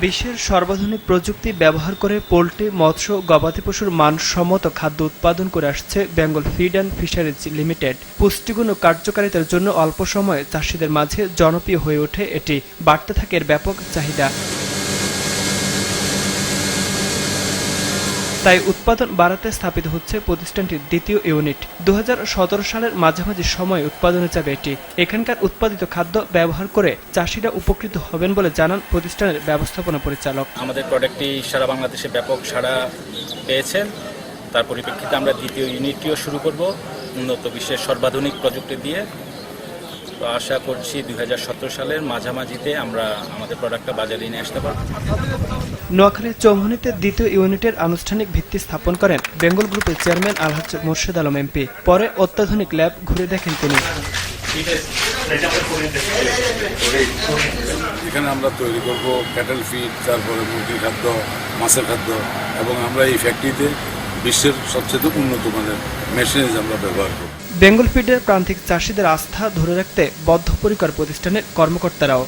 বিশ্বের সর্বাধুনিক প্রযুক্তি ব্যবহার করে পোল্ট্রি, মৎস্য, গবাদি পশুর মানসম্মত খাদ্য উৎপাদন করে আসছে Bengal feed and fisheries limited. পুষ্টিগুণ ও কার্যকারিতার জন্য অল্প সময়ে চাষিদের মাঝে জনপ্রিয় হয়ে ওঠে এটি। বাড়তে থাকে এর ব্যাপক চাহিদা। তাই উৎপাদন বাড়াতে স্থাপিত হচ্ছে প্রতিষ্ঠানটির দ্বিতীয় ইউনিট। দু হাজার সতেরো সালের মাঝামাঝি সময় উৎপাদনে যাবে এটি। এখানকার উৎপাদিত খাদ্য ব্যবহার করে চাষিরা উপকৃত হবেন বলে জানান প্রতিষ্ঠানের ব্যবস্থাপনা পরিচালক। আমাদের প্রোডাক্টটি সারা বাংলাদেশে ব্যাপক সাড়া পেয়েছেন। তার পরিপ্রেক্ষিতে আমরা দ্বিতীয় ইউনিটটিও শুরু করব, উন্নত বিশ্বের সর্বাধুনিক প্রযুক্তি দিয়ে। তো আশা করছি দু হাজার সতেরো সালের মাঝামাঝিতে আমরা আমাদের প্রোডাক্টটা বাজারে নিয়ে আসতে পারব। নোয়াখালীর চৌমুহনীতে দ্বিতীয় ইউনিটের আনুষ্ঠানিক ভিত্তি স্থাপন করেন বেঙ্গল গ্রুপের চেয়ারম্যান আলহাজ মোর্শেদ আলম এমপি। পরে অত্যাধুনিক ল্যাব ঘুরে দেখেন তিনি। এখানে আমরা তৈরি করব ক্যাটেল ফিড তারপরে মুরগির খাদ্য মাছের খাদ্য এবং আমরা এই ফ্যাক্টরিতে বিশ্বের সবচেয়ে উন্নত মানের মেশিনারিজ আমরা ব্যবহার করব। বেঙ্গল ফিডের প্রান্তিক চাষিদের আস্থা ধরে রাখতে বদ্ধপরিকর প্রতিষ্ঠানের কর্মকর্তারাও।